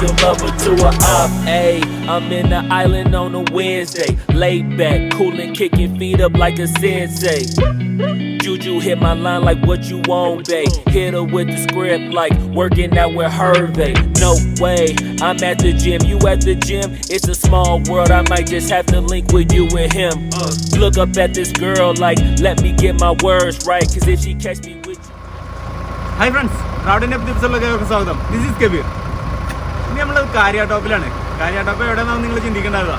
your lover to a op. Hey, I'm in the island on a Wednesday. Laid back, coolin', kicking feet up like a sensei. Juju hit my line like what you want, babe. Hit her with the script like working out with Hervey. No way, I'm at the gym, you at the gym. It's a small world, I might just have to link with you and him. Look up at this girl like, let me get my words right, cause if she catch me with you. Hi friends, Rowden Epic This is Kabir. ഇനി നമ്മൾ കാര്യാട്ടോപ്പിലാണ് കാര്യാട്ടോപ്പ് കാര്യ top എവിടെയാണെന്ന് നിങ്ങൾ ചിന്തിക്കേണ്ടതാ?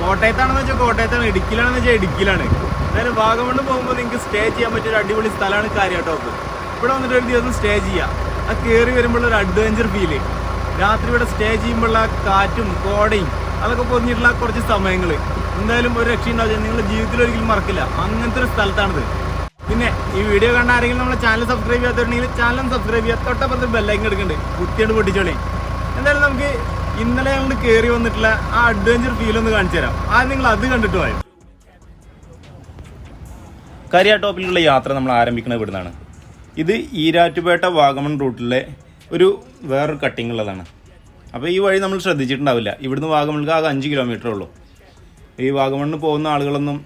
കോട്ടയത്താണെന്ന് വെച്ചാൽ കോട്ടയത്താണ് ഇടുക്കിയിലാണെന്ന് വെച്ചാൽ ഇടുക്കിയിലാണ്. എന്തായാലും വാഗമണ്ണ് പോകുമ്പോൾ നിങ്ങൾക്ക് സ്റ്റേ ചെയ്യാൻ പറ്റിയ ഒരു അടിപൊളി സ്ഥലമാണ് കാര്യാട്ടോപ്പ് ടോപ്പ് ഇവിടെ വന്നിട്ട് ഒരു ദിവസം സ്റ്റേ ചെയ്യാം. ആ കയറി വരുമ്പോൾ ഒരു അഡ്വഞ്ചർ ഫീൽ രാത്രി ഇവിടെ സ്റ്റേ ചെയ്യുമ്പോഴുള്ള കാറ്റും കോടയും അതൊക്കെ പൊതിഞ്ഞിട്ടുള്ള കുറച്ച് സമയങ്ങൾ എന്തായാലും ഒരു രക്ഷയുണ്ടാവില്ല നിങ്ങളുടെ ജീവിതത്തിൽ ഒരിക്കലും മറക്കില്ല. അങ്ങനത്തെ ഒരു സ്ഥലത്താണിത്. പിന്നെ ഈ വീഡിയോ കണ്ട ആരെങ്കിലും നമ്മുടെ ചാനൽ സബ്സ്ക്രൈബ് ചെയ്യാത്തവരുണ്ടെങ്കിൽ ചാനൽ സബ്സ്ക്രൈബ് ചെയ്യുക തൊട്ടപ്പുറത്ത് ബെല്ലൈക്കൻ എടുക്കുന്നുണ്ട്. കുത്തിയോട് പൊട്ടിച്ചോളി. എന്തായാലും നമുക്ക് ഇന്നലെ ഞങ്ങൾ കയറി വന്നിട്ടുള്ള ആ അഡ്വഞ്ചർ ഫീൽ ഒന്ന് കാണിച്ചു തരാം. ആദ്യം നിങ്ങൾ അത് കണ്ടിട്ട് പോയോ കരിയ ടോപ്പിലുള്ള യാത്ര നമ്മൾ ആരംഭിക്കുന്നത് ഇവിടുന്നാണ്. ഇത് ഈരാറ്റുപേട്ട വാഗമൺ റൂട്ടിലെ ഒരു വേറൊരു കട്ടിംഗ് ഉള്ളതാണ്. അപ്പോൾ ഈ വഴി നമ്മൾ ശ്രദ്ധിച്ചിട്ടുണ്ടാവില്ല. ഇവിടുന്ന് വാഗമണിക്ക് ആകെ അഞ്ച് കിലോമീറ്റർ ഉള്ളൂ. ഈ വാഗമണ്ണിന് പോകുന്ന ആളുകളൊന്നും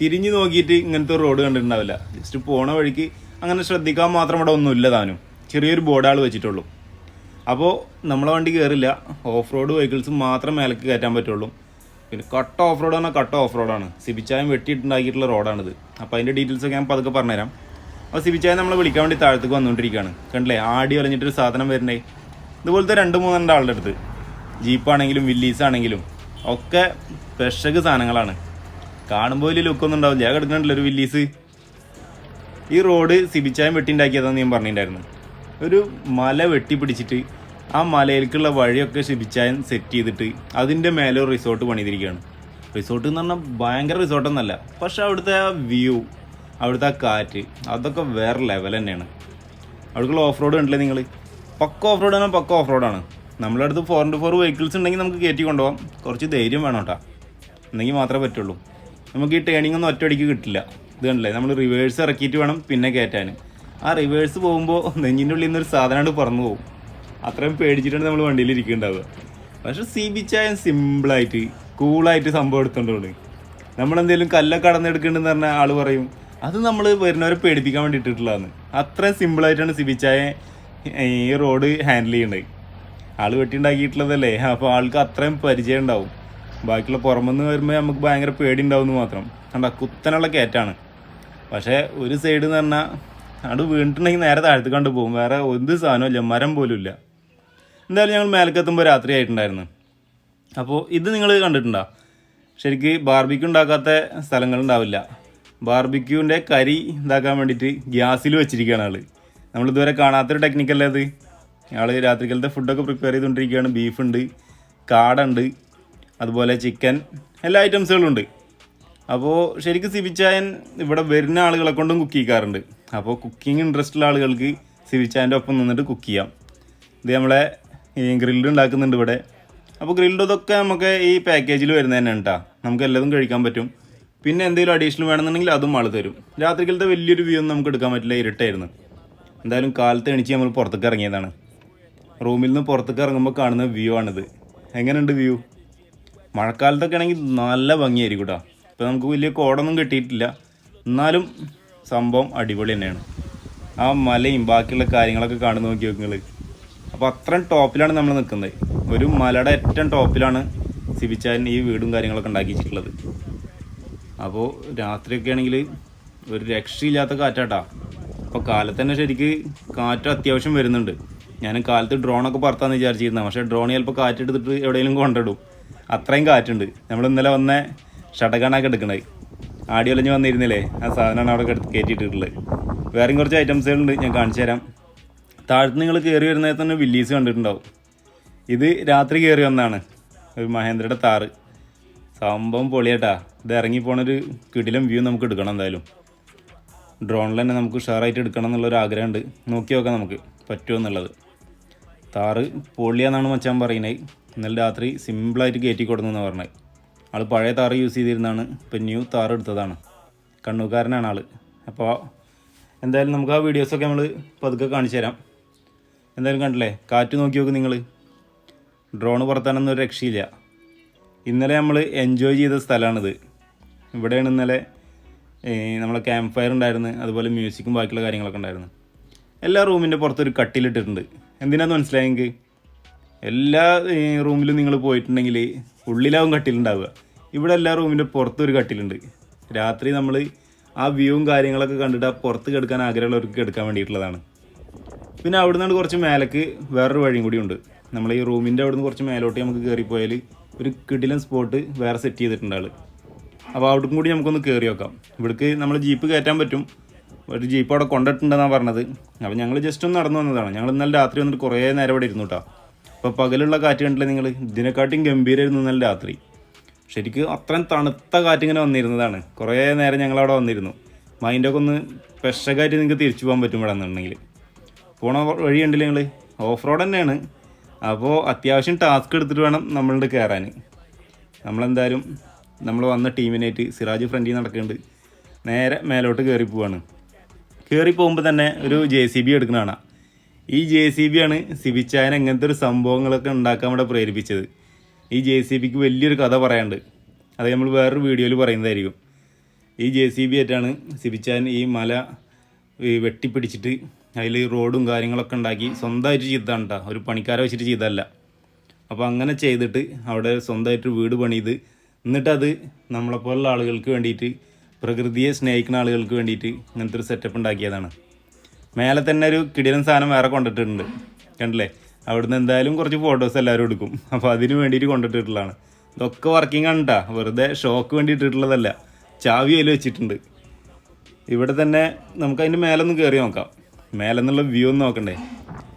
തിരിഞ്ഞു നോക്കിയിട്ട് ഇങ്ങനത്തെ ഒരു റോഡ് കണ്ടിട്ടുണ്ടാവില്ല. ജസ്റ്റ് പോണ വഴിക്ക് അങ്ങനെ ശ്രദ്ധിക്കാൻ മാത്രം ഇവിടെ ഒന്നുമില്ല താനും. ചെറിയൊരു ബോർഡാൾ വെച്ചിട്ടുള്ളൂ. അപ്പോൾ നമ്മളെ വണ്ടി കയറില്ല ഓഫ് റോഡ് വെഹിക്കിൾസ് മാത്രം മേലേക്ക് കയറ്റാൻ പറ്റുള്ളൂ. പിന്നെ കട്ട് ഓഫ് റോഡ് പറഞ്ഞാൽ കട്ട് ഓഫ് റോഡാണ് സിബിച്ചായം വെട്ടിയിട്ടുണ്ടാക്കിയിട്ടുള്ള റോഡാണിത് അപ്പോൾ അതിന്റെ ഡീറ്റെയിൽസ് ഒക്കെ ഞാൻ പതുക്കെ പറഞ്ഞുതരാം. അപ്പോൾ സിബിച്ചായം നമ്മൾ വിളിക്കാൻ വേണ്ടി താഴത്തേക്ക് വന്നുകൊണ്ടിരിക്കുകയാണ്. കണ്ടില്ലേ? ആടി ഒലഞ്ഞിട്ടൊരു സാധനം വരണേ. ഇതുപോലത്തെ രണ്ട് മൂന്നെണ്ണം ആളുടെ അടുത്ത്. ജീപ്പാണെങ്കിലും വില്ലീസ് ആണെങ്കിലും ഒക്കെ പെഷക് സാധനങ്ങളാണ്. കാണുമ്പോൾ വലിയ ലുക്കൊന്നും ഉണ്ടാവില്ല. കിടക്കണ്ടല്ലോ ഒരു വില്ലീസ് ഈ റോഡ് സിബിച്ചായം വെട്ടിണ്ടാക്കിയതാണെന്ന് ഞാൻ പറഞ്ഞിട്ടുണ്ടായിരുന്നു. ഒരു മല വെട്ടിപ്പിടിച്ചിട്ട് ആ മലയിലേക്കുള്ള വഴിയൊക്കെ സിബിച്ചായം സെറ്റ് ചെയ്തിട്ട് അതിന്റെ മേലെ ഒരു റിസോർട്ട് പണിതിരിക്കുകയാണ്. റിസോർട്ട് എന്ന് പറഞ്ഞാൽ ഭയങ്കര റിസോർട്ടൊന്നല്ല പക്ഷെ അവിടുത്തെ ആ വ്യൂ അവിടുത്തെ ആ കാറ്റ് അതൊക്കെ വേറെ ലെവൽ തന്നെയാണ്. അവിടേക്കുള്ള ഓഫ് റോഡ് കണ്ടില്ലേ നിങ്ങൾ പക്ക ഓഫ് റോഡ് ആണ് പക്ക ഓഫ് റോഡാണ് നമ്മളുടെ അടുത്ത് ഫോർ ഇന്റു ഫോർ വെഹിക്കിൾസ് ഉണ്ടെങ്കിൽ നമുക്ക് കയറ്റി കൊണ്ടുപോകാം. കുറച്ച് ധൈര്യം വേണം കേട്ടോ. എന്നെങ്കിൽ മാത്രമേ പറ്റുള്ളൂ. നമുക്ക് ഈ ടേണിംഗ് ഒന്നും ഒറ്റയടിക്ക് കിട്ടില്ല. ഇത് കണ്ടില്ലേ? നമ്മൾ റിവേഴ്സ് ഇറക്കിയിട്ട് വേണം പിന്നെ കയറ്റാൻ ആ റിവേഴ്സ് പോകുമ്പോൾ നെഞ്ഞിന്റെ ഉള്ളിൽ നിന്നൊരു സാധനമാണ് പറന്നു പോകും അത്രയും പേടിച്ചിട്ടാണ് നമ്മൾ വണ്ടിയിൽ ഇരിക്കുന്നുണ്ടാവുക പക്ഷെ സി ബി ചായ സിമ്പിളായിട്ട് കൂളായിട്ട് സംഭവം എടുത്തോണ്ടാണ് നമ്മളെന്തെങ്കിലും കല്ലൊക്കെ കടന്നെടുക്കുന്നുണ്ടെന്ന് പറഞ്ഞാൽ ആൾ പറയും അത് നമ്മൾ വരുന്നവരെ പേടിപ്പിക്കാൻ വേണ്ടി ഇട്ടിട്ടുള്ളതാണ് അത്രയും സിമ്പിളായിട്ടാണ് സി ബിച്ചായ ഈ റോഡ് ഹാൻഡിൽ ചെയ്യുന്നത് ആൾ വെട്ടിണ്ടാക്കിയിട്ടുള്ളതല്ലേ അപ്പോൾ ആൾക്ക് അത്രയും പരിചയം ഉണ്ടാവും. ബാക്കിയുള്ള പുറമെന്ന് വരുമ്പോൾ നമുക്ക് ഭയങ്കര പേടി ഉണ്ടാവും മാത്രം. കണ്ട കുത്തനുള്ള കയറ്റാണ്. പക്ഷേ ഒരു സൈഡ് എന്ന് പറഞ്ഞാൽ അവിടെ വീണിട്ടുണ്ടെങ്കിൽ നേരെ താഴത്ത് കണ്ടു പോകും. വേറെ എന്ത് സാധനവും ഇല്ല. മരം പോലും ഇല്ല. എന്തായാലും ഞങ്ങൾ മേലക്കെത്തുമ്പോൾ രാത്രി ആയിട്ടുണ്ടായിരുന്നു. അപ്പോൾ ഇത് നിങ്ങൾ കണ്ടിട്ടുണ്ടോ? ശരിക്ക് ബാർബിക്യൂ ഉണ്ടാക്കാത്ത സ്ഥലങ്ങളുണ്ടാവില്ല ബാർബിക്യൂവിന്റെ കരി ഇതാക്കാൻ വേണ്ടിയിട്ട് ഗ്യാസിൽ വെച്ചിരിക്കുകയാണ് ആൾ നമ്മളിതുവരെ കാണാത്തൊരു ടെക്നിക്കല്ലേ അത് ഞങ്ങൾ രാത്രിക്കാലത്തെ ഫുഡൊക്കെ പ്രിപ്പയർ ചെയ്തുകൊണ്ടിരിക്കുകയാണ്. ബീഫുണ്ട് കാടുണ്ട് അതുപോലെ ചിക്കൻ എല്ലാ ഐറ്റംസുകളും ഉണ്ട് അപ്പോൾ ശരിക്കും സിബിച്ചായൻ ഇവിടെ വരുന്ന ആളുകളെ കൊണ്ടും കുക്ക് ചെയ്യിക്കാറുണ്ട്. അപ്പോൾ കുക്കിംഗ് ഇൻട്രസ്റ്റ് ഉള്ള ആളുകൾക്ക് സിവിച്ചാന്റെ ഒപ്പം നിന്നിട്ട് കുക്ക് ചെയ്യാം. ഇത് നമ്മളെ ഈ ഗ്രിൽഡ് ഉണ്ടാക്കുന്നുണ്ട് ഇവിടെ. അപ്പോൾ ഗ്രിൽഡ് ഇതൊക്കെ നമുക്ക് ഈ പാക്കേജിൽ വരുന്നത് തന്നെ കേട്ടോ നമുക്ക് എല്ലാതും കഴിക്കാൻ പറ്റും. പിന്നെ എന്തെങ്കിലും അഡീഷണൽ വേണമെന്നുണ്ടെങ്കിൽ അതും ആൾ തരും. രാത്രിക്കലത്തെ വലിയൊരു വ്യൂ ഒന്നും നമുക്ക് എടുക്കാൻ പറ്റില്ല ഇരുട്ടായിരുന്നു. എന്തായാലും കാലത്ത് എണിച്ച് നമ്മൾ പുറത്തേക്ക് ഇറങ്ങിയതാണ്. റൂമിൽ നിന്ന് പുറത്തേക്ക് ഇറങ്ങുമ്പോൾ കാണുന്ന വ്യൂ ആണിത്. എങ്ങനെയുണ്ട് വ്യൂ മഴക്കാലത്തൊക്കെ ആണെങ്കിൽ നല്ല ഭംഗിയായിരിക്കും കേട്ടോ ഇപ്പോൾ നമുക്ക് വലിയ കോടൊന്നും കിട്ടിയിട്ടില്ല. എന്നാലും സംഭവം അടിപൊളി തന്നെയാണ്. ആ മലയും ബാക്കിയുള്ള കാര്യങ്ങളൊക്കെ കാണുന്ന നോക്കി നിങ്ങൾ അപ്പോൾ അത്രയും ടോപ്പിലാണ് നമ്മൾ നിൽക്കുന്നത്. ഒരു മലയുടെ ഏറ്റവും ടോപ്പിലാണ് സിബിച്ചാരൻ ഈ വീടും കാര്യങ്ങളൊക്കെ ഉണ്ടാക്കി അപ്പോൾ രാത്രിയൊക്കെ ആണെങ്കിൽ ഒരു രക്ഷയില്ലാത്ത കാറ്റാട്ടാ. അപ്പോൾ കാലത്ത് തന്നെ ശരിക്ക് കാറ്റ് അത്യാവശ്യം വരുന്നുണ്ട്. ഞാൻ കാലത്ത് ഡ്രോണൊക്കെ പറത്താന്ന് വിചാരിച്ചിരുന്നത്. പക്ഷേ ഡ്രോൺ ചിലപ്പോൾ കാറ്റെടുത്തിട്ട് എവിടെയെങ്കിലും കൊണ്ടിടും. അത്രയും കാറ്റുണ്ട്. നമ്മൾ ഇന്നലെ വന്ന ഷട്ടഗാണൊക്കെ എടുക്കണത്. ആടി ഒലഞ്ഞ് വന്നിരുന്നില്ലേ? ആ സാധനമാണ് അവിടെ കയറ്റിയിട്ടിട്ടുള്ളത്. വേറെ വേറെയും കുറച്ച് ഐറ്റംസുകളുണ്ട് ഞാൻ കാണിച്ചു തരാം. താഴ്ത്ത് നിങ്ങൾ കയറി വരുന്നതിൽ തന്നെ വില്ലീസ് കണ്ടിട്ടുണ്ടാവും. ഇത് രാത്രി കയറി വന്നാണ് ഒരു മഹേന്ദ്രയുടെ താറ്. സംഭവം പൊളിയേട്ടാ. ഇത് ഇറങ്ങി പോണൊരു കിടിലം വ്യൂ നമുക്ക് എടുക്കണം എന്തായാലും. ഡ്രോണിൽ തന്നെ നമുക്ക് ഉഷാറായിട്ട് എടുക്കണം എന്നുള്ളൊരു ആഗ്രഹമുണ്ട്. നോക്കി നോക്കാം നമുക്ക് പറ്റുമോ എന്നുള്ളത്. താറ് പൊളിയാന്നാണ് മച്ചാൻ പറയുന്നത്. ഇന്നലെ രാത്രി സിമ്പിളായിട്ട് കയറ്റി കൊടുക്കുന്നതെന്ന് പറഞ്ഞത്. ആൾ പഴയ താറ് യൂസ് ചെയ്തിരുന്നതാണ്. ഇപ്പം ന്യൂ താറ് എടുത്തതാണ്. കണ്ണൂക്കാരനാണ് ആൾ അപ്പോൾ എന്തായാലും നമുക്ക് ആ വീഡിയോസൊക്കെ നമ്മൾ പതുക്കെ കാണിച്ചു തരാം. എന്തായാലും കണ്ടില്ലേ? കാറ്റ് നോക്കി നോക്ക് നിങ്ങൾ ഡ്രോണ് പറത്താനൊന്നും ഒരു രക്ഷയില്ല. ഇന്നലെ നമ്മൾ എൻജോയ് ചെയ്ത സ്ഥലമാണിത്. ഇവിടെയാണ് ഇന്നലെ നമ്മളെ ക്യാമ്പ് ഫയർ ഉണ്ടായിരുന്നു അതുപോലെ മ്യൂസിക്കും ബാക്കിയുള്ള കാര്യങ്ങളൊക്കെ ഉണ്ടായിരുന്നു. എല്ലാ റൂമിന്റെ പുറത്തൊരു കട്ടിലിട്ടിട്ടുണ്ട് എന്തിനാന്ന് മനസ്സിലായെങ്കിൽ എല്ലാ റൂമിലും നിങ്ങൾ പോയിട്ടുണ്ടെങ്കിൽ ഉള്ളിലാവും കട്ടിലുണ്ടാവുക ഇവിടെ എല്ലാ റൂമിന്റെ പുറത്തൊരു കട്ടിലുണ്ട്. രാത്രി നമ്മൾ ആ വ്യൂവും കാര്യങ്ങളൊക്കെ കണ്ടിട്ട് ആ പുറത്ത് കിടക്കാൻ ആഗ്രഹമുള്ളവർക്ക് കിടക്കാൻ വേണ്ടിയിട്ടുള്ളതാണ്. പിന്നെ അവിടെ നിന്നാണ് കുറച്ച് മേലേക്ക് വേറൊരു വഴിയും കൂടി ഉണ്ട്. നമ്മൾ ഈ റൂമിന്റെ അവിടെ നിന്ന് കുറച്ച് മേലോട്ട് നമുക്ക് കയറിപ്പോയാൽ ഒരു കിടിലൻ സ്പോട്ട് വേറെ സെറ്റ് ചെയ്തിട്ടുണ്ട് ആൾ. അപ്പോൾ അവിടേക്കും കൂടി നമുക്കൊന്ന് കയറി നോക്കാം. ഇവിടേക്ക് നമ്മൾ ജീപ്പ് കയറ്റാൻ പറ്റും. ഒരു ജീപ്പ് അവിടെ കൊണ്ടിട്ടുണ്ടെന്നാണ് പറഞ്ഞത്. അപ്പോൾ ഞങ്ങൾ ജസ്റ്റ് ഒന്ന് നടന്നു വന്നതാണ്. ഞങ്ങൾ ഇന്നലെ രാത്രി വന്നിട്ട് കുറേ നേരം ഇവിടെ ഇരുന്നു കേട്ടോ അപ്പോൾ പകലുള്ള കാറ്റ് കണ്ടില്ലേ നിങ്ങൾ ഇതിനെക്കാട്ടിയും ഗംഭീരമായിരുന്നു ഇന്നലെ രാത്രി. ശരിക്കും അത്രയും തണുത്ത കാറ്റിങ്ങനെ വന്നിരുന്നതാണ്. കുറേ നേരം ഞങ്ങൾ അവിടെ വന്നിരുന്നു. മൈൻഡൊക്കെ ഒന്ന് പെശകായിട്ട് നിങ്ങൾക്ക് തിരിച്ചു പോകാൻ പറ്റും ഇവിടെ പോണ വഴി ഉണ്ടല്ലേ നിങ്ങൾ ഓഫ് റോഡ് തന്നെയാണ്. അപ്പോൾ അത്യാവശ്യം ടാസ്ക് എടുത്തിട്ട് വേണം നമ്മളുടെ കയറാൻ നമ്മളെന്തായാലും നമ്മൾ വന്ന ടീമിനായിട്ട് സിറാജ് ഫ്രണ്ടിൽ നടക്കുന്നുണ്ട്. നേരെ മേലോട്ട് കയറി പോവാണ്. കയറി പോകുമ്പോൾ തന്നെ ഒരു ജെ സി ബി എടുക്കണതാണ് ഈ ജെ സി ബി ആണ് സിബിച്ചായൻ എങ്ങനത്തെ ഒരു സംഭവങ്ങളൊക്കെ ഉണ്ടാക്കാൻ ഇവിടെ പ്രേരിപ്പിച്ചത്. ഈ ജെ സി ബിക്ക് വലിയൊരു കഥ പറയാണ്ട് അത് നമ്മൾ വേറൊരു വീഡിയോയിൽ പറയുന്നതായിരിക്കും. ഈ ജെ സി ബി ആയിട്ടാണ് സിബിച്ചാൻ ഈ മല വെട്ടിപ്പിടിച്ചിട്ട് അതിൽ റോഡും കാര്യങ്ങളൊക്കെ ഉണ്ടാക്കി സ്വന്തമായിട്ട് ചെയ്താണ് കേട്ടോ ഒരു പണിക്കാരെ വെച്ചിട്ട് ചെയ്തതല്ല. അപ്പോൾ അങ്ങനെ ചെയ്തിട്ട് അവിടെ സ്വന്തമായിട്ട് വീട് പണിത്. എന്നിട്ടത് നമ്മളെപ്പോലുള്ള ആളുകൾക്ക് വേണ്ടിയിട്ട് പ്രകൃതിയെ സ്നേഹിക്കുന്ന ആളുകൾക്ക് വേണ്ടിയിട്ട് ഇങ്ങനത്തെ ഒരു സെറ്റപ്പ് ഉണ്ടാക്കിയതാണ്. മേലെ തന്നെ ഒരു കിടിലൻ സാധനം വേറെ കൊണ്ടിട്ടുണ്ട് കണ്ടില്ലേ? അവിടുന്ന് എന്തായാലും കുറച്ച് ഫോട്ടോസ് എല്ലാവരും എടുക്കും. അപ്പോൾ അതിന് വേണ്ടിയിട്ട് കൊണ്ടിട്ടിട്ടുള്ളതാണ്. ഇതൊക്കെ വർക്കിംഗ് ആണ് കേട്ടോ വെറുതെ ഷോക്ക് വേണ്ടി ഇട്ടിട്ടുള്ളതല്ല ചാവി അതിൽ വെച്ചിട്ടുണ്ട്. ഇവിടെ തന്നെ നമുക്ക് അതിന്റെ മേലെ ഒന്ന് കയറി നോക്കാം. മേലെ നിന്നുള്ള വ്യൂ ഒന്ന് നോക്കണ്ടേ?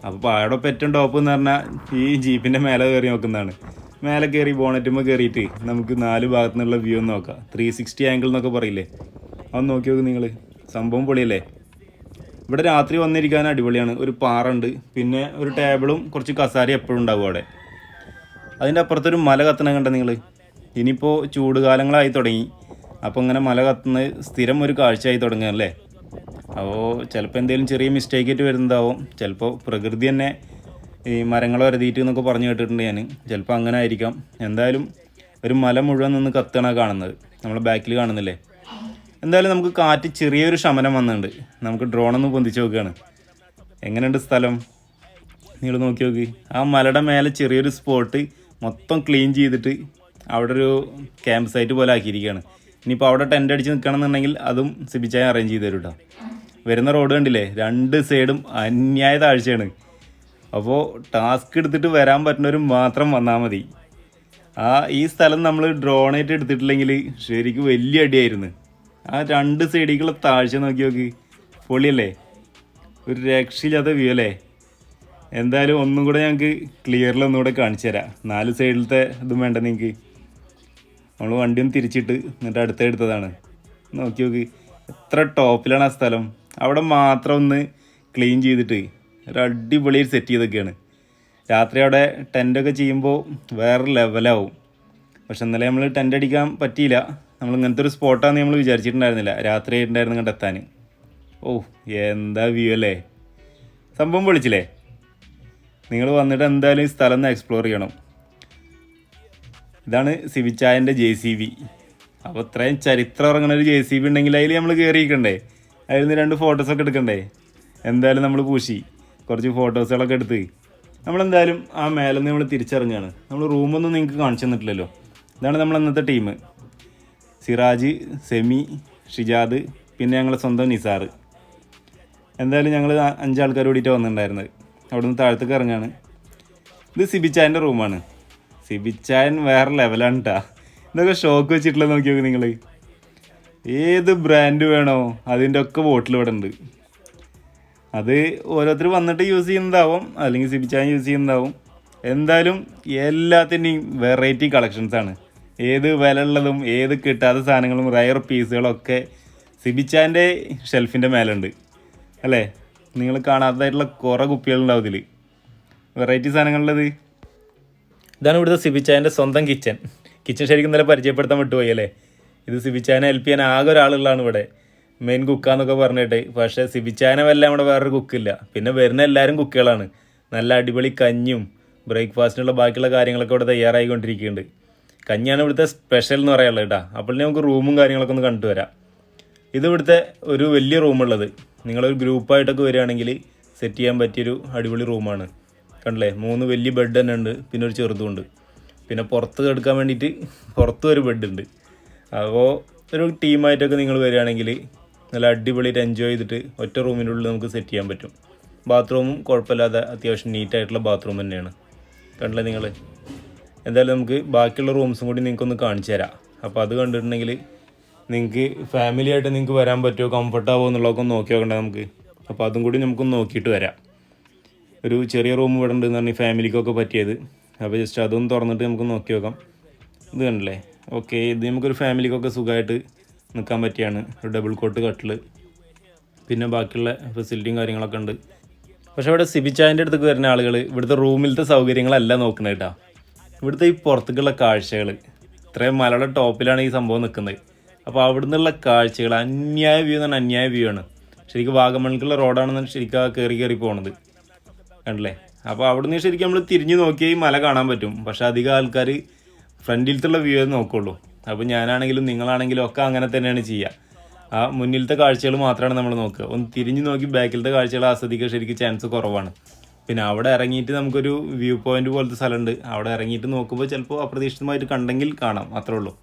അപ്പോൾ പാടൊപ്പം ഏറ്റവും ടോപ്പ് എന്ന് പറഞ്ഞാൽ ഈ ജീപ്പിന്റെ മേലെ കയറി നോക്കുന്നതാണ്. മേലെ കയറി ബോണറ്റുമ്പോൾ കയറിയിട്ട് നമുക്ക് നാല് ഭാഗത്തു നിന്നുള്ള വ്യൂ ഒന്ന് നോക്കാം. ത്രീ സിക്സ്റ്റി ആംഗിൾ എന്നൊക്കെ പറയില്ലേ? അതൊന്ന് നോക്കി നോക്ക് നിങ്ങൾ സംഭവം പൊളിയല്ലേ? ഇവിടെ രാത്രി വന്നിരിക്കാൻ അടിപൊളിയാണ്. ഒരു പാറ ഉണ്ട് പിന്നെ ഒരു ടേബിളും കുറച്ച് കസാര എപ്പോഴും ഉണ്ടാവും അവിടെ. അതിന്റെ അപ്പുറത്തൊരു മല കത്തണം കണ്ട നിങ്ങൾ ഇനിയിപ്പോൾ ചൂടുകാലങ്ങളായി തുടങ്ങി. അപ്പോൾ ഇങ്ങനെ മല കത്തുന്നത് സ്ഥിരം ഒരു കാഴ്ചയായി തുടങ്ങുകയല്ലേ അപ്പോൾ ചിലപ്പോൾ എന്തെങ്കിലും ചെറിയ മിസ്റ്റേക്ക് ആയിട്ട് വരുന്നതാവും ചിലപ്പോൾ പ്രകൃതി തന്നെ ഈ മരങ്ങൾ വരതിയിട്ട് എന്നൊക്കെ പറഞ്ഞു കേട്ടിട്ടുണ്ട് ഞാൻ ചിലപ്പോൾ അങ്ങനെ ആയിരിക്കാം. എന്തായാലും ഒരു മല മുഴുവൻ നിന്ന് കത്തണ കാണുന്നത്. നമ്മളെ ബാക്കിൽ കാണുന്നില്ലേ? എന്തായാലും നമുക്ക് കാറ്റ് ചെറിയൊരു ശമനം വന്നിട്ടുണ്ട്. നമുക്ക് ഡ്രോണൊന്ന് പൊന്തിച്ച് നോക്കുകയാണ് എങ്ങനെയുണ്ട് സ്ഥലം? നിങ്ങൾ നോക്കി നോക്കി. ആ മലയുടെ മേലെ ചെറിയൊരു സ്പോട്ട് മൊത്തം ക്ലീൻ ചെയ്തിട്ട് അവിടെ ഒരു ക്യാമ്പ് സൈറ്റ് പോലെ ആക്കിയിരിക്കുകയാണ്. ഇനിയിപ്പോൾ അവിടെ ടെന്റ് അടിച്ച് നിൽക്കണമെന്നുണ്ടെങ്കിൽ അതും സിബിച്ചായ അറേഞ്ച് ചെയ്ത് തരും വരുന്ന റോഡ് കണ്ടില്ലേ? രണ്ട് സൈഡും അന്യായ താഴ്ചയാണ്. അപ്പോൾ ടാസ്ക് എടുത്തിട്ട് വരാൻ പറ്റുന്നവരും മാത്രം വന്നാൽ മതി. ആ ഈ സ്ഥലം നമ്മൾ ഡ്രോണായിട്ട് എടുത്തിട്ടില്ലെങ്കിൽ ശരിക്കും വലിയ അടിയായിരുന്നു. ആ രണ്ട് സൈഡികളെ താഴ്ച നോക്കി നോക്കി. പൊളിയല്ലേ? ഒരു രക്ഷയില്ലാത്ത വ്യൂ അല്ലേ? എന്തായാലും ഒന്നും കൂടെ ഞങ്ങൾക്ക് ക്ലിയറിൽ ഒന്നുകൂടെ കാണിച്ചു തരാം. നാല് സൈഡിലത്തെ ഇതും വേണ്ട നിങ്ങൾക്ക് നമ്മൾ വണ്ടി ഒന്ന് തിരിച്ചിട്ട് എന്നിട്ട് അടുത്ത എടുത്തതാണ്. നോക്കി നോക്കി. എത്ര ടോപ്പിലാണ് ആ സ്ഥലം. അവിടെ മാത്രം ഒന്ന് ക്ലീൻ ചെയ്തിട്ട് ഒരു അടിപൊളി സെറ്റ് ചെയ്തൊക്കെയാണ്. രാത്രി അവിടെ ടെന്റൊക്കെ ചെയ്യുമ്പോൾ വേറെ ലെവലാവും പക്ഷെ ഇന്നലെ നമ്മൾ ടെന്റ് അടിക്കാൻ പറ്റിയില്ല. നമ്മൾ ഇങ്ങനത്തെ ഒരു സ്പോട്ടാന്ന് നമ്മൾ വിചാരിച്ചിട്ടുണ്ടായിരുന്നില്ല. രാത്രി ആയിട്ടുണ്ടായിരുന്നു കണ്ടെത്താൻ ഓ എന്താ വ്യൂ അല്ലേ? സംഭവം പൊളിച്ചില്ലേ നിങ്ങൾ വന്നിട്ട് എന്തായാലും ഈ സ്ഥലം ഒന്ന് എക്സ്പ്ലോർ ചെയ്യണം. ഇതാണ് സിവിച്ചായന്റെ ജെ സി ബി അപ്പോൾ ഇത്രയും ചരിത്രം ഇറങ്ങുന്ന ഒരു ജെ സി ബി ഉണ്ടെങ്കിൽ അതിൽ നമ്മൾ കയറിയിരിക്കണ്ടേ അതിൽ രണ്ട് ഫോട്ടോസൊക്കെ എടുക്കണ്ടേ? എന്തായാലും നമ്മൾ പൂശി. കുറച്ച് ഫോട്ടോസുകളൊക്കെ എടുത്ത്. നമ്മളെന്തായാലും ആ മേലെ നിന്ന് നമ്മൾ തിരിച്ചിറങ്ങുകയാണ് നമ്മൾ റൂമൊന്നും നിങ്ങൾക്ക് കാണിച്ചു തന്നിട്ടില്ലല്ലോ. ഇതാണ് നമ്മൾ അന്നത്തെ ടീം സിറാജ് സെമി ഷിജാദ് പിന്നെ ഞങ്ങളുടെ സ്വന്തം നിസാർ. എന്തായാലും ഞങ്ങൾ അഞ്ചാൾക്കാർ കൂടിയിട്ട് വന്നിട്ടുണ്ടായിരുന്നത്. അവിടെ നിന്ന് താഴത്തേക്ക് ഇറങ്ങാണ്. ഇത് സിബിച്ചായന്റെ റൂമാണ്. സിബിച്ചായൻ വേറെ ലെവലാണ് കേട്ടാ ഇതൊക്കെ ഷോക്ക് വെച്ചിട്ടുള്ള നോക്കി നോക്കി നിങ്ങൾ ഏത് ബ്രാൻഡ് വേണോ അതിന്റെ ഒക്കെ ബോട്ടിൽ ഇവിടെ ഉണ്ട്. അത് ഓരോരുത്തർ വന്നിട്ട് യൂസ് ചെയ്യുന്നതാവും അല്ലെങ്കിൽ സിബിച്ചായൻ യൂസ് ചെയ്യുന്നതാവും. എന്തായാലും എല്ലാത്തിന്റെയും വെറൈറ്റി കളക്ഷൻസാണ് ഏത് വിലയുള്ളതും ഏത് കിട്ടാത്ത സാധനങ്ങളും റയർ പീസുകളൊക്കെ സിബിച്ചാന്റെ ഷെൽഫിന്റെ മേലുണ്ട്. അല്ലേ? നിങ്ങൾ കാണാത്തതായിട്ടുള്ള കുറേ കുപ്പികളുണ്ടാവും ഇതിൽ വെറൈറ്റി സാധനങ്ങളുള്ളത്? ഇതാണ് ഇവിടുത്തെ സിബിച്ചായന്റെ സ്വന്തം കിച്ചൺ കിച്ചൺ ശരിക്കും നല്ല പരിചയപ്പെടുത്താൻ വിട്ടുപോയി അല്ലേ? ഇത് സിബിച്ചായനെ ഹെൽപ്പ് ചെയ്യാൻ ആകെ ഒരാളുള്ളതാണ് ഇവിടെ. മെയിൻ കുക്കാന്നൊക്കെ പറഞ്ഞിട്ട്. പക്ഷേ സിബിച്ചായനെ വല്ല നമ്മുടെ വേറൊരു കുക്കില്ല പിന്നെ വരുന്ന എല്ലാവരും കുക്കുകളാണ് നല്ല അടിപൊളി കഞ്ഞും ബ്രേക്ക്ഫാസ്റ്റിനുള്ള ബാക്കിയുള്ള കാര്യങ്ങളൊക്കെ ഇവിടെ തയ്യാറായിക്കൊണ്ടിരിക്കുന്നുണ്ട്. കഞ്ഞിയാണ് ഇവിടുത്തെ സ്പെഷ്യൽ എന്ന് പറയാനുള്ളത് കേട്ടോ. അപ്പോൾ നമുക്ക് റൂമും കാര്യങ്ങളൊക്കെ ഒന്ന് കണ്ടു വരാം. ഇത് ഇവിടുത്തെ ഒരു വലിയ റൂമുള്ളത് നിങ്ങളൊരു ഗ്രൂപ്പായിട്ടൊക്കെ വരികയാണെങ്കിൽ സെറ്റ് ചെയ്യാൻ പറ്റിയൊരു അടിപൊളി റൂമാണ് കണ്ടില്ലേ? മൂന്ന് വലിയ ബെഡ് തന്നെ ഉണ്ട്. പിന്നെ ഒരു ചെറുതുണ്ട് പിന്നെ പുറത്ത് കിടക്കാൻ വേണ്ടിയിട്ട് പുറത്തും ഒരു ബെഡ് ഉണ്ട്. അപ്പോൾ ഒരു ടീമായിട്ടൊക്കെ നിങ്ങൾ വരികയാണെങ്കിൽ നല്ല അടിപൊളിയായിട്ട് എൻജോയ് ചെയ്തിട്ട് ഒറ്റ റൂമിന്റെ ഉള്ളിൽ നമുക്ക് സെറ്റ് ചെയ്യാൻ പറ്റും. ബാത്റൂമും കുഴപ്പമില്ലാതെ അത്യാവശ്യം നീറ്റായിട്ടുള്ള ബാത്റൂം തന്നെയാണ്. കണ്ടില്ലേ നിങ്ങൾ? എന്തായാലും നമുക്ക് ബാക്കിയുള്ള റൂംസും കൂടി നിങ്ങൾക്കൊന്ന് കാണിച്ചു തരാം. അപ്പോൾ അത് കണ്ടിട്ടുണ്ടെങ്കിൽ നിങ്ങൾക്ക് ഫാമിലി ആയിട്ട് നിങ്ങൾക്ക് വരാൻ പറ്റുമോ കംഫർട്ട് ആവുമോ എന്നുള്ളതൊക്കെ ഒന്ന് നോക്കി നോക്കണ്ടേ നമുക്ക്. അപ്പോൾ അതും കൂടി നമുക്കൊന്ന് നോക്കിയിട്ട് വരാം. ഒരു ചെറിയ റൂം ഇവിടെ ഉണ്ടെന്ന് പറഞ്ഞാൽ ഫാമിലിക്കൊക്കെ പറ്റിയത്. അപ്പോൾ ജസ്റ്റ് അതൊന്ന് തുറന്നിട്ട് നമുക്ക് നോക്കി നോക്കാം. ഇത് കണ്ടല്ലേ? ഓക്കെ ഇത് നമുക്കൊരു ഫാമിലിക്കൊക്കെ സുഖമായിട്ട് നിൽക്കാൻ പറ്റിയാണ്. ഒരു ഡബിൾ കോട്ട് കട്ടിൽ പിന്നെ ബാക്കിയുള്ള ഫെസിലിറ്റിയും കാര്യങ്ങളൊക്കെ ഉണ്ട്. പക്ഷേ ഇവിടെ സിബിച്ചായന്റെ അടുത്തേക്ക് വരുന്ന ആളുകൾ ഇവിടുത്തെ റൂമിലത്തെ സൗകര്യങ്ങളല്ല നോക്കണേട്ടാ കേട്ടോ ഇവിടുത്തെ ഈ പുറത്തേക്കുള്ള കാഴ്ചകൾ ഇത്രയും മലയുടെ ടോപ്പിലാണ് ഈ സംഭവം നിൽക്കുന്നത്. അപ്പോൾ അവിടെ നിന്നുള്ള കാഴ്ചകൾ അന്യായ വ്യൂ എന്ന് അന്യായ വ്യൂ ആണ്. ശരിക്കും വാഗമണിക്കുള്ള റോഡാണെന്ന് ശരിക്കും ആ കയറി കയറി പോണത്. കണ്ടില്ലേ? അപ്പോൾ അവിടുന്ന് ശരിക്കും നമ്മൾ തിരിഞ്ഞു നോക്കിയാൽ ഈ മല കാണാൻ പറ്റും. പക്ഷെ അധികം ആൾക്കാർ ഫ്രണ്ടിലത്തുള്ള വ്യൂ നോക്കുള്ളൂ. അപ്പോൾ ഞാനാണെങ്കിലും നിങ്ങളാണെങ്കിലും ഒക്കെ അങ്ങനെ തന്നെയാണ് ചെയ്യുക ആ മുന്നിലത്തെ കാഴ്ചകൾ മാത്രമാണ് നമ്മൾ നോക്കുക. ഒന്ന് തിരിഞ്ഞു നോക്കി ബാക്കിലത്തെ കാഴ്ചകൾ ആസ്വദിക്കാൻ ശരിക്കും ചാൻസ് കുറവാണ്. പിന്നെ അവിടെ ഇറങ്ങിയിട്ട് നമുക്കൊരു വ്യൂ പോയിന്റ് പോലത്തെ സ്ഥലമുണ്ട്. അവിടെ ഇറങ്ങിയിട്ട് നോക്കുമ്പോൾ ചിലപ്പോൾ അപ്രതീക്ഷിതമായിട്ട് കണ്ടെങ്കിൽ കാണാം. അത്രേ ഉള്ളൂ.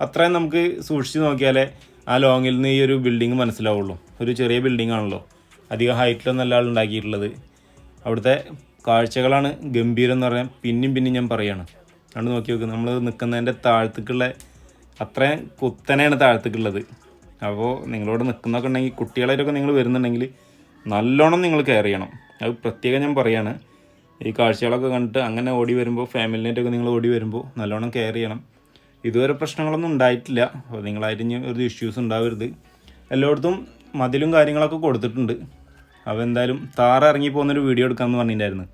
അത്രയും നമുക്ക് സൂക്ഷിച്ച് നോക്കിയാലേ ആ ലോങ്ങിൽ നിന്ന് ഈ ഒരു ബിൽഡിങ് മനസ്സിലാവുള്ളൂ. ഒരു ചെറിയ ബിൽഡിംഗ് ആണല്ലോ. അധികം ഹൈറ്റിലൊന്നും അല്ല ഉണ്ടാക്കിയിട്ടുള്ളത്. അവിടുത്തെ കാഴ്ചകളാണ് ഗംഭീരം എന്ന് പറയാൻ പിന്നെയും പിന്നെയും ഞാൻ പറയുകയാണ് അതുകൊണ്ട് നോക്കി നോക്ക് നമ്മൾ നിൽക്കുന്നതിന്റെ താഴത്തേക്കുള്ള അത്രയും കുത്തനെയാണ് താഴത്തേക്കുള്ളത്. അപ്പോൾ നിങ്ങളോട് നിൽക്കുന്നൊക്കെ ഉണ്ടെങ്കിൽ കുട്ടികളായിട്ടൊക്കെ നിങ്ങൾ വരുന്നുണ്ടെങ്കിൽ നല്ലോണം നിങ്ങൾ കെയർ ചെയ്യണം. അത് പ്രത്യേകം ഞാൻ പറയാണ്. ഈ കാഴ്ചകളൊക്കെ കണ്ടിട്ട് അങ്ങനെ ഓടി വരുമ്പോൾ ഫാമിലിനായിട്ടൊക്കെ നിങ്ങൾ ഓടി വരുമ്പോൾ നല്ലോണം കെയർ ചെയ്യണം. ഇതുവരെ പ്രശ്നങ്ങളൊന്നും ഉണ്ടായിട്ടില്ല. അപ്പോൾ നിങ്ങളായിട്ട് ഒരു ഇഷ്യൂസ് ഉണ്ടാവരുത്. എല്ലായിടത്തും മതിലും കാര്യങ്ങളൊക്കെ കൊടുത്തിട്ടുണ്ട്. അപ്പോൾ എന്തായാലും താറ ഇറങ്ങി പോകുന്നൊരു വീഡിയോ എടുക്കാമെന്ന് പറഞ്ഞിട്ടുണ്ടായിരുന്നു.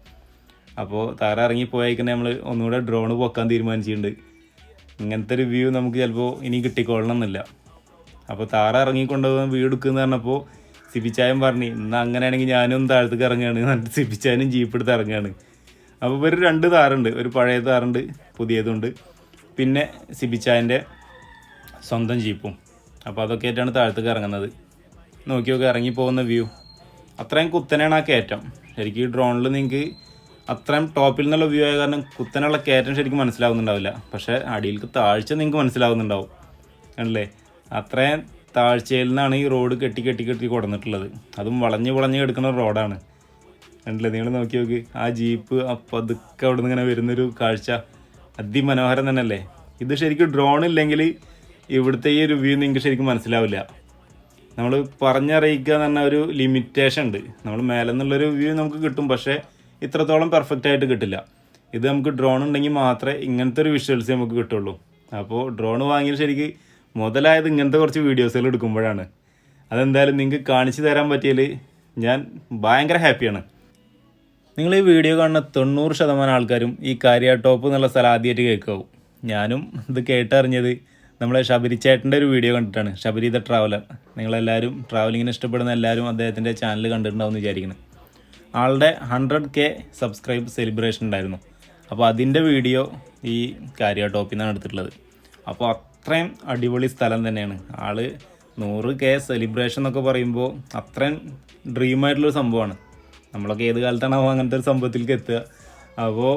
അപ്പോൾ താറ ഇറങ്ങി പോയേക്കന്നെ നമ്മൾ ഒന്നുകൂടെ ഡ്രോണ് പൊക്കാൻ തീരുമാനിച്ചിട്ടുണ്ട്. ഇങ്ങനത്തെ ഒരു വ്യൂ നമുക്ക് ചിലപ്പോൾ ഇനി കിട്ടിക്കൊള്ളണം എന്നില്ല അപ്പോൾ താറ ഇറങ്ങി കൊണ്ടുപോകാൻ വീട് എടുക്കുമെന്ന് പറഞ്ഞപ്പോൾ സിബിച്ചായൻ പറഞ്ഞു ഇന്ന് അങ്ങനെയാണെങ്കിൽ ഞാനും താഴത്തേക്ക് ഇറങ്ങുകയാണ് എന്നിട്ട് സിബിച്ചായനും ജീപ്പ് എടുത്ത് ഇറങ്ങുകയാണ് അപ്പോൾ ഇവർ രണ്ട് താറുണ്ട്. ഒരു പഴയ താറുണ്ട് പുതിയതുണ്ട്. പിന്നെ സിബിച്ചായന്റെ സ്വന്തം ജീപ്പും. അപ്പോൾ അതൊക്കെ ആയിട്ടാണ് താഴത്തേക്ക് ഇറങ്ങുന്നത്. നോക്കി നോക്കി ഇറങ്ങി പോകുന്ന വ്യൂ. അത്രയും കുത്തനെയാണ് ആ കയറ്റം. ശരിക്കും ഈ ഡ്രോണിൽ നിങ്ങൾക്ക് അത്രയും ടോപ്പിൽ നിന്നുള്ള വ്യൂ ആയ കാരണം കുത്തനുള്ള കയറ്റം ശരിക്കും മനസ്സിലാവുന്നുണ്ടാവില്ല. പക്ഷേ അടിയിലേക്ക് താഴ്ച നിങ്ങൾക്ക് മനസ്സിലാവുന്നുണ്ടാവും. അല്ലേ? അത്രയും താഴ്ചയിൽ നിന്നാണ് ഈ റോഡ് കെട്ടി കെട്ടി കെട്ടി കൊടുന്നിട്ടുള്ളത്. അതും വളഞ്ഞ് വളഞ്ഞ് കിടക്കുന്ന റോഡാണ്. കണ്ടില്ലേ? നിങ്ങൾ നോക്കി നോക്ക്. ആ ജീപ്പ് പതുക്കെ അവിടെ നിന്ന് ഇങ്ങനെ വരുന്നൊരു കാഴ്ച. അതിമനോഹരം തന്നെയല്ലേ? ഇത് ശരിക്കും ഡ്രോൺ ഇല്ലെങ്കിൽ ഇവിടുത്തെ ഈ ഒരു വ്യൂ നിങ്ങൾക്ക് ശരിക്കും മനസ്സിലാവില്ല. നമ്മൾ പറഞ്ഞറിയിക്കുക എന്ന് പറഞ്ഞ ഒരു ലിമിറ്റേഷൻ ഉണ്ട്. നമ്മൾ മേലെ നിന്നുള്ളൊരു വ്യൂ നമുക്ക് കിട്ടും പക്ഷേ ഇത്രത്തോളം പെർഫെക്റ്റ് ആയിട്ട് കിട്ടില്ല. ഇത് നമുക്ക് ഡ്രോൺ ഉണ്ടെങ്കിൽ മാത്രമേ ഇങ്ങനത്തെ ഒരു വിഷ്വൽസ് നമുക്ക് കിട്ടുള്ളൂ. അപ്പോൾ ഡ്രോൺ വാങ്ങിയാൽ ശരിക്ക് മുതലായത് ഇങ്ങനത്തെ കുറച്ച് വീഡിയോസുകൾ എടുക്കുമ്പോഴാണ്. അതെന്തായാലും നിങ്ങൾക്ക് കാണിച്ചു തരാൻ പറ്റിയതിൽ ഞാൻ ഭയങ്കര ഹാപ്പിയാണ് നിങ്ങൾ ഈ വീഡിയോ കാണുന്ന തൊണ്ണൂറ് ശതമാനം ആൾക്കാരും ഈ കാര്യ ടോപ്പ് എന്നുള്ള സ്ഥലം ആദ്യമായിട്ട് കേൾക്കാവും. ഞാനും ഇത് കേട്ടറിഞ്ഞത് നമ്മളെ ശബരി ചേട്ടന്റെ ഒരു വീഡിയോ കണ്ടിട്ടാണ് ശബരി ദ ട്രാവലർ നിങ്ങളെല്ലാവരും ട്രാവലിങ്ങിന് ഇഷ്ടപ്പെടുന്ന എല്ലാവരും അദ്ദേഹത്തിന്റെ ചാനൽ കണ്ടിട്ടുണ്ടാവും വിചാരിക്കുന്നത് വിചാരിക്കുന്നു. ആളുടെ ഹൺഡ്രഡ് കെ സബ്സ്ക്രൈബ് സെലിബ്രേഷൻ ഉണ്ടായിരുന്നു. അപ്പോൾ അതിന്റെ വീഡിയോ ഈ കാര്യ ടോപ്പിൽ നിന്നാണ് എടുത്തിട്ടുള്ളത്. അപ്പോൾ അത്രയും അടിപൊളി സ്ഥലം തന്നെയാണ്. ആൾ നൂറ് കെ സെലിബ്രേഷൻ എന്നൊക്കെ പറയുമ്പോൾ അത്രയും ഡ്രീമായിട്ടുള്ളൊരു സംഭവമാണ്. നമ്മളൊക്കെ ഏത് കാലത്താണോ അങ്ങനത്തെ ഒരു സംഭവത്തിലേക്ക് എത്തുക. അപ്പോൾ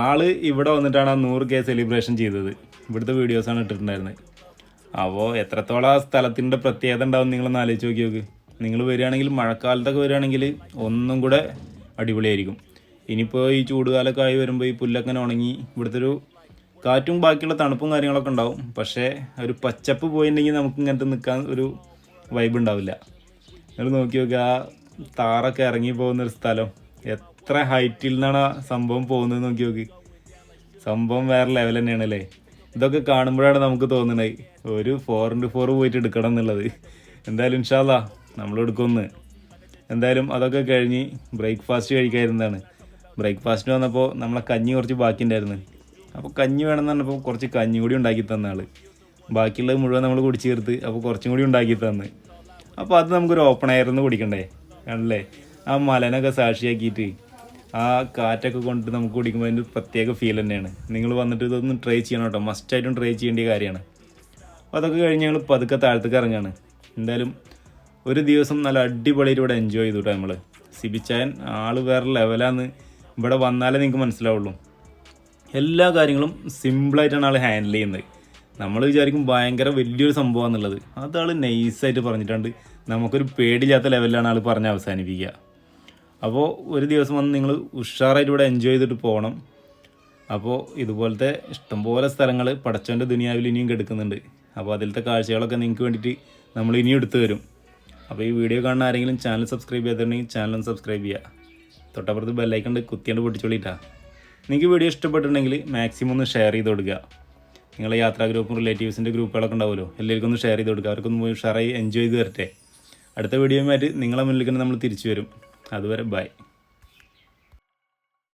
ആൾ ഇവിടെ വന്നിട്ടാണ് ആ നൂറ് കെ സെലിബ്രേഷൻ ചെയ്തത്. ഇവിടുത്തെ വീഡിയോസാണ് ഇട്ടിട്ടുണ്ടായിരുന്നത്. അപ്പോൾ എത്രത്തോളം ആ സ്ഥലത്തിന്റെ പ്രത്യേകത ഉണ്ടാവും നിങ്ങളൊന്ന് ആലോചിച്ച് നോക്കി നോക്ക്. നിങ്ങൾ വരികയാണെങ്കിൽ മഴക്കാലത്തൊക്കെ വരികയാണെങ്കിൽ ഒന്നും കൂടെ അടിപൊളിയായിരിക്കും. ഇനിയിപ്പോൾ ഈ ചൂടുകാലമൊക്കെ ആയി വരുമ്പോൾ ഈ പുല്ലൊക്കെ ഉണങ്ങി ഇവിടുത്തെ ഒരു കാറ്റും ബാക്കിയുള്ള തണുപ്പും കാര്യങ്ങളൊക്കെ ഉണ്ടാവും. പക്ഷേ ഒരു പച്ചപ്പ് പോയിട്ടുണ്ടെങ്കിൽ നമുക്ക് ഇങ്ങനത്തെ നിൽക്കാൻ ഒരു വൈബ് ഉണ്ടാവില്ല. നിങ്ങൾ നോക്കി നോക്കുക ആ താറൊക്കെ ഇറങ്ങി പോകുന്ന ഒരു സ്ഥലം. എത്ര ഹൈറ്റിൽ നിന്നാണ് ആ സംഭവം പോകുന്നത് നോക്കി നോക്കി. സംഭവം വേറെ ലെവൽ തന്നെയാണ് അല്ലേ? ഇതൊക്കെ കാണുമ്പോഴാണ് നമുക്ക് തോന്നുന്നത് ഒരു ഫോർ ഇന്റു ഫോർ പോയിട്ട് എടുക്കണം എന്നുള്ളത്. എന്തായാലും ഇൻഷാല്ല നമ്മൾ എടുക്കുമെന്ന്. എന്തായാലും അതൊക്കെ കഴിഞ്ഞ് ബ്രേക്ക്ഫാസ്റ്റ് കഴിക്കാതിരുന്നതാണ്. ബ്രേക്ക്ഫാസ്റ്റിന് വന്നപ്പോൾ നമ്മളെ കഞ്ഞി കുറച്ച് ബാക്കി ഉണ്ടായിരുന്നു അപ്പോൾ കഞ്ഞി വേണമെന്ന് പറഞ്ഞപ്പോൾ കുറച്ച് കഞ്ഞി കൂടി ഉണ്ടാക്കി തന്ന ആൾ ബാക്കിയുള്ളത് മുഴുവൻ നമ്മൾ കുടിച്ച് ചേർത്ത് അപ്പോൾ കുറച്ചും കൂടി ഉണ്ടാക്കി തന്ന്. അപ്പോൾ അത് നമുക്കൊരു ഓപ്പൺ എയറിന്ന് കുടിക്കണ്ടേ? ആണല്ലേ? ആ മലനൊക്കെ സാക്ഷിയാക്കിയിട്ട് ആ കാറ്റൊക്കെ കൊണ്ട് നമുക്ക് കുടിക്കുമ്പോൾ അതിന്റെ പ്രത്യേക ഫീൽ തന്നെയാണ്. നിങ്ങൾ വന്നിട്ട് ഇതൊന്ന് ട്രൈ ചെയ്യണം കേട്ടോ. മസ്റ്റായിട്ടും ട്രൈ ചെയ്യേണ്ട കാര്യമാണ്. അപ്പോൾ അതൊക്കെ കഴിഞ്ഞ് ഞങ്ങൾ പതുക്കെ താഴത്തേക്ക് ഇറങ്ങാണ്. എന്തായാലും ഒരു ദിവസം നല്ല അടിപൊളിയായിട്ട് ഇവിടെ എൻജോയ് ചെയ്തു കേട്ടോ നമ്മൾ സിബിച്ചായൻ ആൾ വേറെ ലെവലാന്ന് ഇവിടെ വന്നാലേ നിങ്ങൾക്ക് മനസ്സിലാവുള്ളൂ. എല്ലാ കാര്യങ്ങളും സിമ്പിളായിട്ടാണ് ആൾ ഹാൻഡിൽ ചെയ്യുന്നത്. നമ്മൾ വിചാരിക്കും ഭയങ്കര വലിയൊരു സംഭവമാണെന്നുള്ളത്. അത് ആൾ നൈസായിട്ട് പറഞ്ഞിട്ടുണ്ട്. നമുക്കൊരു പേടില്ലാത്ത ലെവലിലാണ് ആൾ പറഞ്ഞ് അവസാനിപ്പിക്കുക. അപ്പോൾ ഒരു ദിവസം വന്ന് നിങ്ങൾ ഉഷാറായിട്ട് ഇവിടെ എൻജോയ് ചെയ്തിട്ട് പോകണം. അപ്പോൾ ഇതുപോലത്തെ ഇഷ്ടംപോലെ സ്ഥലങ്ങൾ പടച്ചവന്റെ ദുനിയാവിൽ ഇനിയും കിടക്കുന്നുണ്ട്. അപ്പോൾ അതിലത്തെ കാഴ്ചകളൊക്കെ നിങ്ങൾക്ക് വേണ്ടിയിട്ട് നമ്മൾ ഇനിയും എടുത്തു തരും. അപ്പോൾ ഈ വീഡിയോ കാണുന്ന ആരെങ്കിലും ചാനൽ സബ്സ്ക്രൈബ് ചെയ്തിട്ടുണ്ടെങ്കിൽ ഒന്ന് സബ്സ്ക്രൈബ് ചെയ്യുക. തൊട്ടപ്പുറത്ത് ബെല്ലൈക്കണ്ട് കുത്തിയാണ്ട് പൊട്ടിച്ചോളിട്ടാ. നിങ്ങൾക്ക് വീഡിയോ ഇഷ്ടപ്പെട്ടിട്ടുണ്ടെങ്കിൽ മാക്സിമം ഒന്ന് ഷെയർ ചെയ്ത് കൊടുക്കുക. നിങ്ങളെ യാത്രാ ഗ്രൂപ്പും റിലേറ്റീവ്സിന്റെ ഗ്രൂപ്പുകളൊക്കെ ഉണ്ടാവുമല്ലോ. എല്ലാവർക്കും ഒന്ന് ഷെയർ ചെയ്ത് കൊടുക്കുക. അവർക്കൊന്ന് പോയി ഷെയർ ചെയ്ത് എൻജോയ് ചെയ്ത് തരട്ടെ അടുത്ത വീഡിയോയുമായിട്ട് നിങ്ങളെ മുന്നിലേക്ക് നമ്മൾ തിരിച്ചു വരും. അതുവരെ ബൈ